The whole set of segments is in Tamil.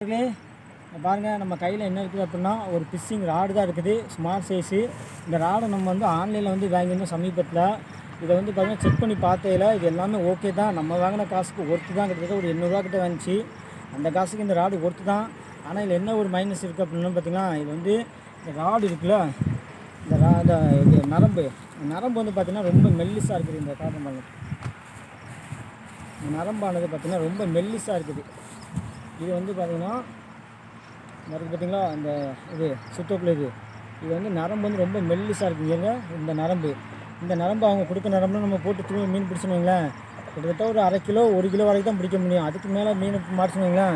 நண்பர்களே, பாருங்கள் பாருங்க நம்ம கையில் என்ன இருக்குது அப்படின்னா ஒரு பிஸ்ஸிங் ராடு தான் இருக்குது. ஸ்மார்ட் சைஸு இந்த ராடை நம்ம வந்து ஆன்லைனில் வந்து வாங்கியிருந்தோம் சமீபத்தில். இதை வந்து பார்த்திங்கன்னா செக் பண்ணி பார்த்ததில் இது எல்லாமே ஓகே தான். நம்ம வாங்கின காசுக்கு ஒர்த்து தான். கிட்டத்தட்ட ஒரு எண்ணூறுரூவா கிட்ட வந்துச்சு. அந்த காசுக்கு இந்த ராடு ஒர்த்து தான். ஆனால் இதில் என்ன ஒரு மைனஸ் இருக்குது அப்படின்னு பார்த்திங்கன்னா இது வந்து இந்த ராடு இருக்குல்ல இந்த ரா இந்த இது நரம்பு நரம்பு வந்து பார்த்திங்கன்னா ரொம்ப மெல்லிஸாக இருக்குது இந்த காரணம் இந்த நரம்பானது பார்த்திங்கன்னா ரொம்ப மெல்லிஸாக இருக்குது. இது வந்து பார்த்தீங்கன்னா மறுக்கு பார்த்தீங்களா அந்த இது சுத்தக்குள்ள இது. இது வந்து நரம்பு வந்து ரொம்ப மெல்லிசாக இருக்குது ஏங்க இந்த நரம்பு. இந்த நரம்பு அவங்க கொடுக்க நரம்பு நம்ம போட்டு தூங்கி மீன் பிடிச்சோன்னு கிட்டத்தட்ட ஒரு அரை கிலோ ஒரு கிலோ வரைக்கும் தான் பிடிக்க முடியும். அதுக்கு மேலே மீன் மாடிச்சோன்னு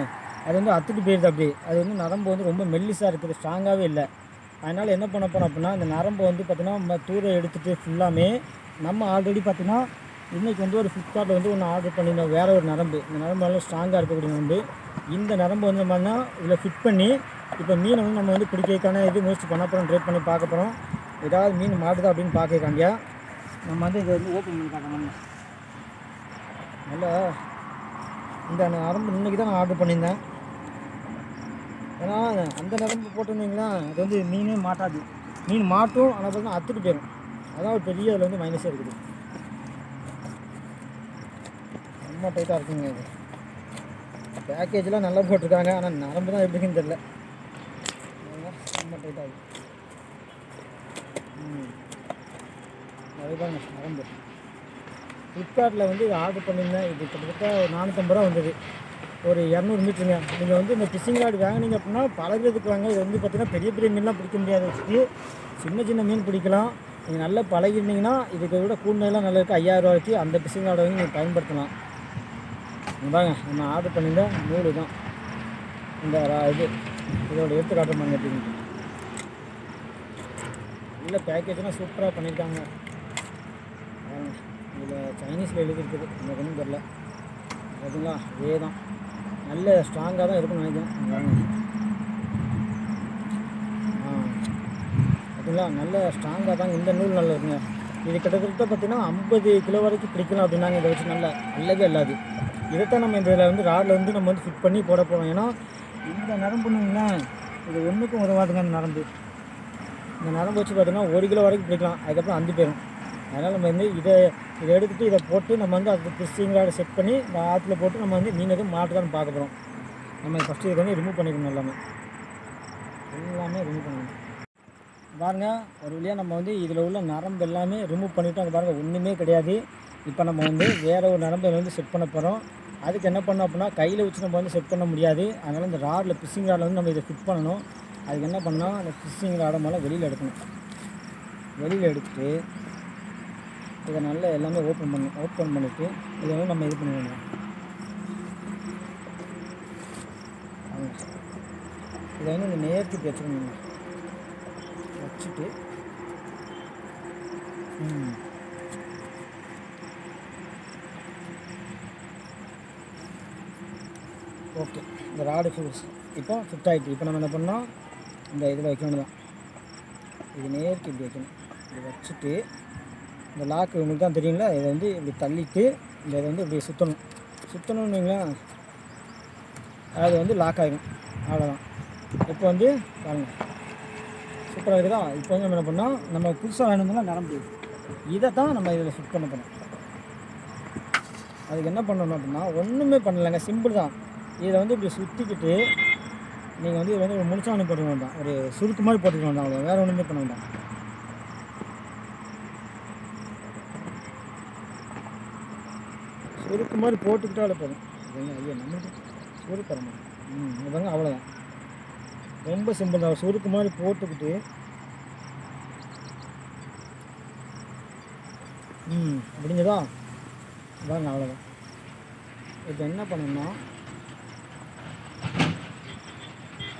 அது வந்து அத்துட்டு போயிடுது அப்படி அது வந்து நரம்பு வந்து ரொம்ப மெல்லிசாக இருக்குது ஸ்ட்ராங்காகவே இல்லை. அதனால் என்ன பண்ண போகிறோம் அப்படின்னா இந்த நரம்பு வந்து பார்த்திங்கன்னா நம்ம தூரை எடுத்துகிட்டு ஃபுல்லாமே நம்ம ஆல்ரெடி பார்த்திங்கன்னா இன்றைக்கி வந்து ஒரு ஃப்ளிப்கார்ட்டில் வந்து ஒன்று ஆர்டர் பண்ணியிருந்தோம் வேறு ஒரு நரம்பு. இந்த நரம்பு நல்லா ஸ்ட்ராங்காக இருக்கக்கூடிய நரம்பு. இந்த நரம்பு வந்து நம்ம இதில் ஃபிட் பண்ணி இப்போ மீனை வந்து நம்ம வந்து பிடிக்கிறதுக்கான இது முயற்சி பண்ண போகிறோம் ட்ரை பண்ணி பார்க்க போகிறோம் ஏதாவது மீன் மாட்டுதா அப்படின்னு பார்க்கறக்காண்டியா நம்ம வந்து இதை வந்து ஓப்பன் பண்ணி பார்க்கணும் நல்லா இந்த நரம்பு இன்றைக்கி தான் நான் ஆர்டர் பண்ணியிருந்தேன். ஏன்னா அந்த நரம்பு போட்டிருந்தீங்களா அது வந்து மீனே மாட்டாது. மீன் மாட்டும் ஆனால் பார்த்தீங்கன்னா அத்துட்டு போயிடும் அதான் ஒரு பெரிய அதில் வந்து மைனஸாக இருக்குது. ரொம்ப டைட்டாக இருக்குங்க இது. பேக்கேஜ்லாம் நல்லா போட்டிருக்காங்க. ஆனால் நரம்பு தான் எப்படின்னு தெரில ரொம்ப டைட்டாக இருக்கு. ம். அதுதாங்க நரம்பு. ஃப்ளிப்கார்ட்டில் வந்து இது ஆர்டர் பண்ணியிருந்தேன். இது கிட்டத்தட்ட ஒரு நானூற்றம்பது ரூபா வந்தது. ஒரு இரநூறு மீட்டருங்க. நீங்கள் வந்து இந்த ஃபிஷிங் ராடு வாங்கினீங்க அப்படின்னா பழகிறதுக்கு வாங்க. இது வந்து பார்த்தீங்கன்னா பெரிய பெரிய மீன்லாம் பிடிக்க முடியாத. வச்சுட்டு சின்ன சின்ன மீன் பிடிக்கலாம். நீங்கள் நல்லா பழகிருந்தீங்கன்னா இதுக்கு விட கூடுதலாம் நல்லா இருக்குது ஐயாயிரம் ரூபாய்க்கு அந்த ஃபிஷிங் ராடை வந்து நீங்கள் பயன்படுத்தலாம். இங்க பாருங்க நம்ம ஆர்டர் பண்ணியிருந்தேன் நூறு தான். இந்த ரா- இது இதோட எடுத்து காட்ட பாருங்க எப்படின்னு நல்ல பேக்கேஜ்லாம் சூப்பராக பண்ணியிருக்காங்க. இதில் சைனீஸில் எழுதியிருக்குது. எனக்கு ஒன்றும் தெரில பார்த்தீங்களா? இதே தான். நல்ல ஸ்ட்ராங்காக தான் இருக்கும்னு நினைக்கிறேன். ஆ பார்த்தீங்களா? நல்ல ஸ்ட்ராங்காக தான் இந்த நூல் நல்லா இருக்குங்க. இது கிட்டத்தட்ட பார்த்தீங்கன்னா ஐம்பது கிலோ வரைக்கும் பிடிக்கலாம் அப்படின்னாங்க இதை வச்சு. நல்லா நல்லவே இல்லாது இதைத்தான் நம்ம இதில் வந்து ராடில் வந்து நம்ம வந்து ஃபிட் பண்ணி போட போகிறோம் ஏன்னா இந்த நரம்புன்னு இது ஒன்றுக்கும் உதவாதுங்க அந்த நரம்பு. இந்த நரம்பு வச்சு பார்த்தீங்கன்னா ஒரு கிலோ வரைக்கும் பிடிக்கலாம். அதுக்கப்புறம் அஞ்சு போயிடும் அதனால் நம்ம வந்து இதை இதை எடுத்துகிட்டு இதை போட்டு நம்ம வந்து அதுக்கு ஃபிஷிங் ராடை செட் பண்ணி இந்த ஆற்றுல போட்டு நம்ம வந்து மீன் எதுவும் மாட்டுதான்னு பார்க்க போகிறோம் நம்ம ஃபஸ்ட்டு இதை வந்து ரிமூவ் பண்ணிக்கணும் எல்லாமே. எல்லாமே ரிமூவ் பண்ணணும் பாருங்க ஒரு வழியாக நம்ம வந்து இதில் உள்ள நரம்பு எல்லாமே ரிமூவ் பண்ணிவிட்டு அங்கே பாருங்கள் ஒன்றுமே கிடையாது. இப்போ நம்ம வந்து வேறு ஒரு நரம்பை வந்து செட் பண்ண போகிறோம் அதுக்கு என்ன பண்ணோம் அப்படின்னா கையில் வச்சு நம்ம வந்து செட் பண்ண முடியாது. அதனால் இந்த ராடில் ஃபிஷிங் ராடில் வந்து நம்ம இதை ஃபிட் பண்ணணும். அதுக்கு என்ன பண்ணால் அந்த ஃபிஷிங் ராடை மேலே வெளியில் எடுக்கணும். வெளியில் எடுத்துட்டு இதை நல்லா எல்லாமே ஓப்பன் பண்ணி ஓப்பன் பண்ணிவிட்டு இதை வந்து நம்ம இது பண்ணிடணும் இதை வந்து இந்த நேர்த்திக்கு வச்சுக்கணும். வச்சுட்டு ம். ஓகே. இந்த ராடு ஃபிக்ஸ் இப்போ ஃபிட் ஆகிட்டு இப்போ நம்ம என்ன பண்ணோம் இந்த இதில் வைக்கணும் தான். இது நேருக்கு இப்படி வைக்கணும். இது வச்சுட்டு இந்த லாக்கு உங்களுக்கு தான் தெரியுங்களா இதை வந்து இப்படி தள்ளிட்டு இந்த இதை வந்து இப்படி சுற்றணும் சுற்றணும்னு வைங்களேன் அது வந்து லாக் ஆகிடும் அவ்வளோதான் இப்போ வந்து பாருங்கள் சூப்பராக இருக்குதா? இப்போ வந்து நம்ம என்ன பண்ணோம் நம்ம புதுசாக வேணும்னா நடந்து இதை தான் நம்ம இதில் ஃபிட் பண்ண போகிறோம் அதுக்கு என்ன பண்ணணும் அப்படின்னா ஒன்றுமே பண்ணலைங்க. சிம்பிள் தான். இதை வந்து இப்படி சுற்றிக்கிட்டு நீங்கள் வந்து இதை வந்து ஒரு முழுச்சாணி போட்டுக்க வேண்டாம். ஒரு சுருக்கு மாதிரி போட்டுக்க வேண்டாம் அவ்வளோ வேறு ஒன்றுமே பண்ண வேண்டாம். சுருக்கு மாதிரி போட்டுக்கிட்டாலே போதும். இதுங்க ஐயா நம்மளுக்கு சுருக்கு வரணும் ம் பாருங்க அவ்வளோதான் ரொம்ப சிம்பிள் தான். சுருக்கு மாதிரி போட்டுக்கிட்டு ம் அப்படிங்கதா பாருங்க அவ்வளோதான் இப்போ என்ன பண்ணணும்னா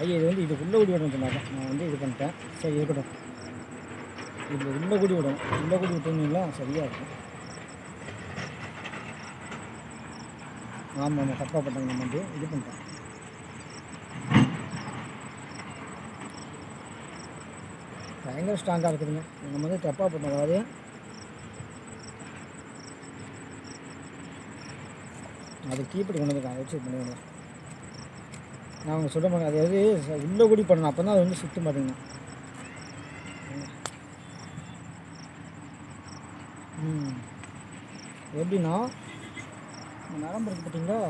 ஐயா இது வந்து இது உள்ளே கூடி விடணும் சொன்னாங்க. நான் வந்து இது பண்ணிட்டேன். சரி இருக்கட்டும். இது உள்ளே கூடி விடணும் உள்ளே கூடி விட்டுருந்தீங்களா சரியாக இருக்கும். ஆமாம் ஆமாம் தப்பாக பண்ணாங்க நம்ம வந்து. இது பண்ணிட்டேன். பயங்கர ஸ்ட்ராங்காக இருக்குதுங்க. நம்ம வந்து தப்பாக பண்ணோம் அதாவது அது கீப்படி கொண்டு வந்துருக்காங்க. வச்சு பண்ணி நான் அவங்க சொல்ல மாட்டேன் அதாவது உள்ளே உள்ள கூடி பண்ணணும். அப்போ தான் அது வந்து சுற்றும் பார்த்தீங்கன்னா ம். எப்படின்னா இந்த நரம்பு இருக்குது பார்த்தீங்களா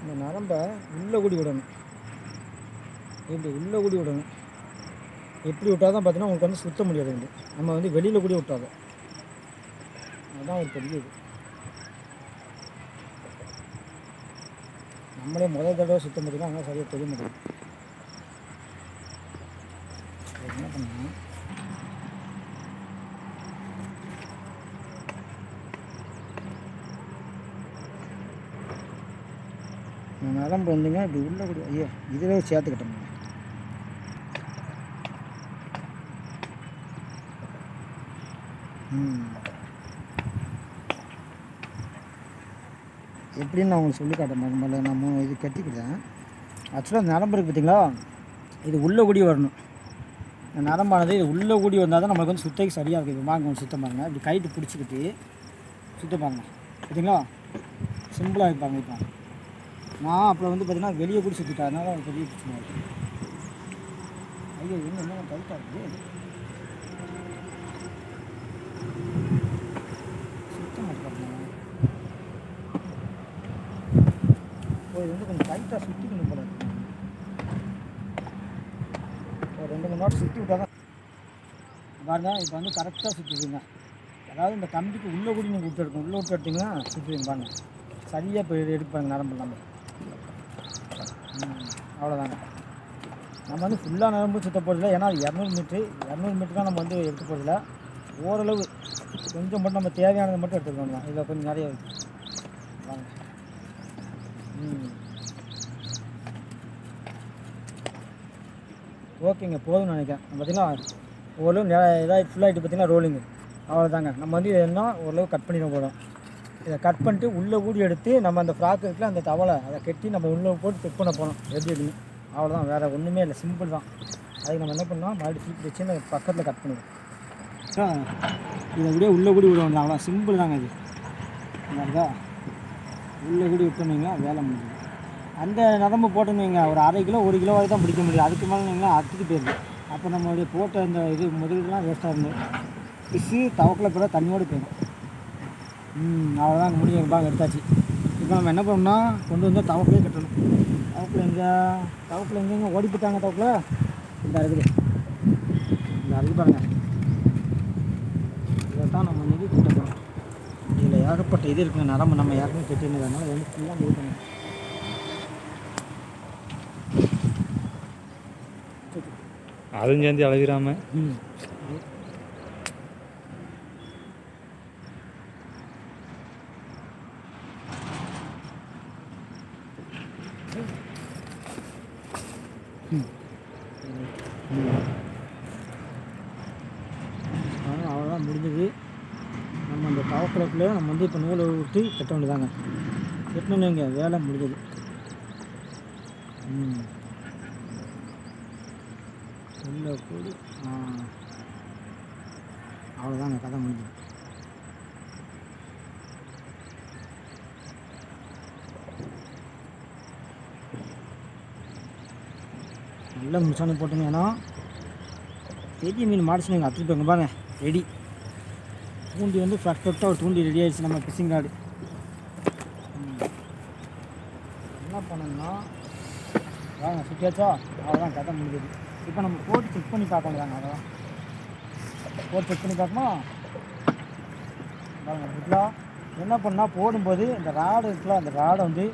இந்த நரம்பை உள்ளே கூடி விடணும். இப்படி உள்ளே கூடி விடணும். எப்படி விட்டால் தான் பார்த்தீங்கன்னா உங்களுக்கு வந்து சுத்த முடியாது நம்ம வந்து வெளியில் கூடி விட்டாது அதுதான் ஒரு பெரிய இது. நம்மளே முதல் தடவை சுத்தம் பார்த்தீங்கன்னா அங்கே சரியாக தெரிய முடியும் என்ன பண்ணணும்? இந்த நரம்பு வந்துங்க இப்படி உள்ள கூட ஐயோ இதிலே சேர்த்துக்கிட்டோம். ம். எப்படின்னு நான் உங்களுக்கு சொல்லி காட்டேன் முதல்ல நான் மூ- இது கட்டிக்கிட்டேன். ஆக்சுவலாக நரம்பு இருக்குது பார்த்தீங்களா இது உள்ளே கூடி வரணும். இந்த நரம்பானது இது உள்ளே கூடி வந்தால் தான் நம்மளுக்கு வந்து சுத்தைக்கு சரியாக இருக்குது வாங்க சுத்தம் பாருங்க. இப்படி கைட்டு பிடிச்சிக்கிட்டு சுத்தம் பாருங்க. பார்த்தீங்களா சிம்பிளாக இருப்பாங்க இப்போ நான் அப்புறம் வந்து பார்த்தீங்கன்னா வெளியே கூட சுற்றிட்டேன் அதனால் அது பெரிய பிரச்சனை இருக்குது ஐயோ என்ன என்ன டைட்டாக இருக்குது சுத்த மாட்டேன் ஓ இது வந்து கொஞ்சம் டைட்டாக சுற்றிக்கணும் போல ஒரு ரெண்டு மூணு நாட் சுற்றி விட்டா தான். பாருங்க இப்போ வந்து கரெக்டாக சுற்றிடுங்க அதாவது இந்த கம்பிக்கு உள்ளே கூட நீங்கள் விட்டு எடுக்கணும். உள்ளே விட்டு எடுத்தீங்கன்னா சுற்றிடுங்க பாருங்க. சரியாக இப்போ எடுப்பாங்க நரம்பு இல்லாமல் அவ்வளோதாங்க நம்ம வந்து ஃபுல்லாக நரம்பு சுத்த போகிறதில்ல ஏன்னா அது இரநூறு மீட்ரு இரநூறு மீட்ரு தான் நம்ம வந்து எடுக்க போகிறதில்ல ஓரளவு கொஞ்சம் மட்டும் நம்ம தேவையானதை மட்டும் எடுத்துக்கணும் தான் இதில் கொஞ்சம் நிறைய இருக்குது வாங்க ஓகேங்க போதும்னு நினைக்கிறேன். பார்த்தீங்கன்னா ஓரளவு நெ- இதாக ஃபுல்லாகிட்டு பார்த்தீங்கன்னா ரோலிங்கு அவ்வளோதாங்க நம்ம வந்து இது என்ன ஓரளவு கட் பண்ணிட போகிறோம் இதை கட் பண்ணிட்டு உள்ளே ஊடி எடுத்து நம்ம அந்த ஃப்ராக் இருக்குல்ல அந்த தவளை அதை கட்டி நம்ம உள்ளே போட்டு செக் பண்ண போகிறோம் எப்படி இருக்குன்னு. அவ்வளோதான் வேறு ஒன்றுமே இல்லை. சிம்பிள் தான். அதுக்கு நம்ம என்ன பண்ணோம் மறுபடியும் தூக்கி வச்சு அந்த பக்கத்தில் கட் பண்ணுவோம் ஆ, இதை அப்படியே உள்ளே கூடி விடுவோம் அவ்வளோ சிம்பிள் தாங்க இது. இருக்கா உள்ளே கூடி விட்டோம்னீங்க வேலை முடியும் அந்த நரம்பு போட்டோம்னீங்க ஒரு அரை கிலோ ஒரு கிலோ வரை தான் பிடிக்க முடியும் அதுக்கு மேலே நீங்கள் அறுத்துட்டு போயிடுது. அப்போ நம்மளுடைய போட்ட அந்த இது முதலீடுலாம் வேஸ்ட்டாக இருந்தது. பிசு தவக்கில் கூட தண்ணியோடு போயிடும். ம் அவ்வளோதான் முடியும் பாங்க எடுத்தாச்சு. இப்போ நம்ம என்ன பண்ணோம்னா கொண்டு வந்து தவக்கிலே கட்டணும். தவக்கில் எங்கே தவக்கில் எங்கெங்க ஓடி போட்டாங்க தவக்கில்? இந்த இருக்குது இந்த இருக்குது பாருங்கள் இதை தான் நம்ம நிதி கட்ட போகிறோம் இதில் ஏகப்பட்ட இது இருக்குங்க. நரம்பு நம்ம ஏற்கனவே கட்டினதுனால வந்து ஃபுல்லாக பண்ணுங்க அதுவும் சேர்ந்து அழகிராம ம் அதனால் அவ்வளோதான் முடிஞ்சது நம்ம நம்ம வந்து இப்போ நூலை விட்டு கட்ட வேண்டியதாங்க. கட்டணும் இங்கே வேலை முடிஞ்சது. ம். உள்ள கூடி அவ்வளோதாங்க கதை முடிஞ்சது. நல்லா முடிச்சானு போட்டுங்க ஏன்னா பெரிய மீன் மாடிச்சு நீங்கள் அத்துட்டு போங்க பாருங்க ரெடி. தூண்டி வந்து பர்ஃபெக்டாக ஒரு தூண்டி ரெடி ஆயிடுச்சு நம்ம ஃபிஷிங் கார்டு என்ன பண்ணணும்னா வாங்க சுற்றியாச்சா அவ்வளோதான் கதை முடிஞ்சது. இப்போ நம்ம போட்டு செக் பண்ணி பார்க்கலாங்க அதான் போட்டு செக் பண்ணி பார்க்கமா வாங்க இருக்குல்ல என்ன பண்ணால் போடும்போது இந்த ராடு இருக்குல்ல அந்த ராடை வந்து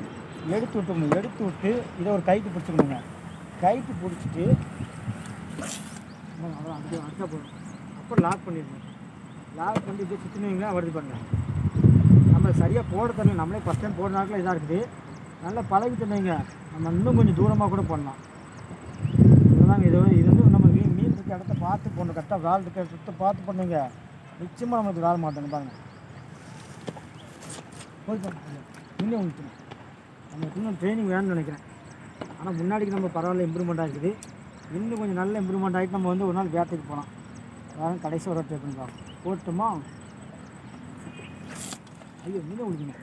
எடுத்து விட்டுக்கணும் எடுத்து விட்டு இதை ஒரு கைக்கு பிடிச்சிக்கணுங்க. கைக்கு பிடிச்சிட்டு ஆமாம், அதான் அப்படியே அடுத்தா அப்புறம் லாக் பண்ணிடணும். லாக் பண்ணி இப்படியே சுற்றினீங்களா வருது பாருங்க நம்ம சரியாக போட தண்ணி நம்மளே ஃபஸ்ட் டைம் போடுற நாட்கள் இதாக இருக்குது. நல்லா பழகி தண்ணிங்க நம்ம இன்னும் கொஞ்சம் தூரமாக கூட பண்ணலாம் இதுதாங்க இது வந்து- இது வந்து நம்ம மீன் மீன் இருக்க இடத்த பார்த்து போடணும். கரெக்டாக வேலை இருக்க சுத்த பார்த்து பண்ணுங்க நிச்சயமாக நம்மளுக்கு வேலை மாட்டோங்க பாருங்க. போய் இன்னும் ஊற்றணும் நம்மளுக்கு இன்னும் ட்ரைனிங் வேணும்னு நினைக்கிறேன். ஆனால் முன்னாடிக்கு நம்ம பரவாயில்ல இம்ப்ரூவ்மெண்ட் ஆகிருக்குது இன்னும் கொஞ்சம் நல்ல இம்ப்ரூவ்மெண்ட் ஆகிட்டு நம்ம வந்து ஒரு நாள் வேட்டைக்கு போகலாம். அதாவது கடைசி ஒரு ட்ரை பண்ணி போட்டுமா? ஐயோ மீன் விழுதுங்க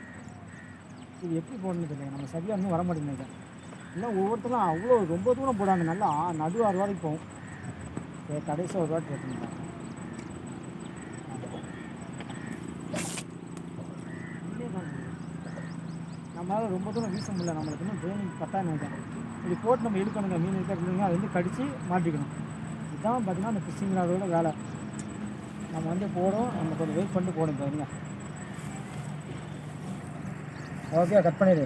இது எப்படி போடணும்னு தெரியல. நம்ம சரியாக இன்னும் வர மாட்டேங்குது இல்லை ஒவ்வொருத்தரும் அவ்வளோ ரொம்ப தூரம் போடாங்க. நல்லா நடு ஆறு வரைக்கும் போகும். சரி கடைசி ஒரு வாட்டி எடுத்துக்கலாம் நம்மளால் ரொம்ப தூரம் வீச முடியல. நம்மளுக்கு இன்னும் ட்ரைனிங் பத்தாயிரம் இது போட்டு நம்ம இழுக்கணுங்க. மீன் இருக்கிறதுங்க அது வந்து கடித்து மாட்டிக்கணும். இதுதான் பார்த்தீங்கன்னா அந்த ஃபிஷிங் ராடோட வேலை. நம்ம வந்து போடும் நம்ம கொஞ்சம் வெயிட் பண்ணிட்டு போகணும் பாருங்க ஓகே கட் பண்ணிடு.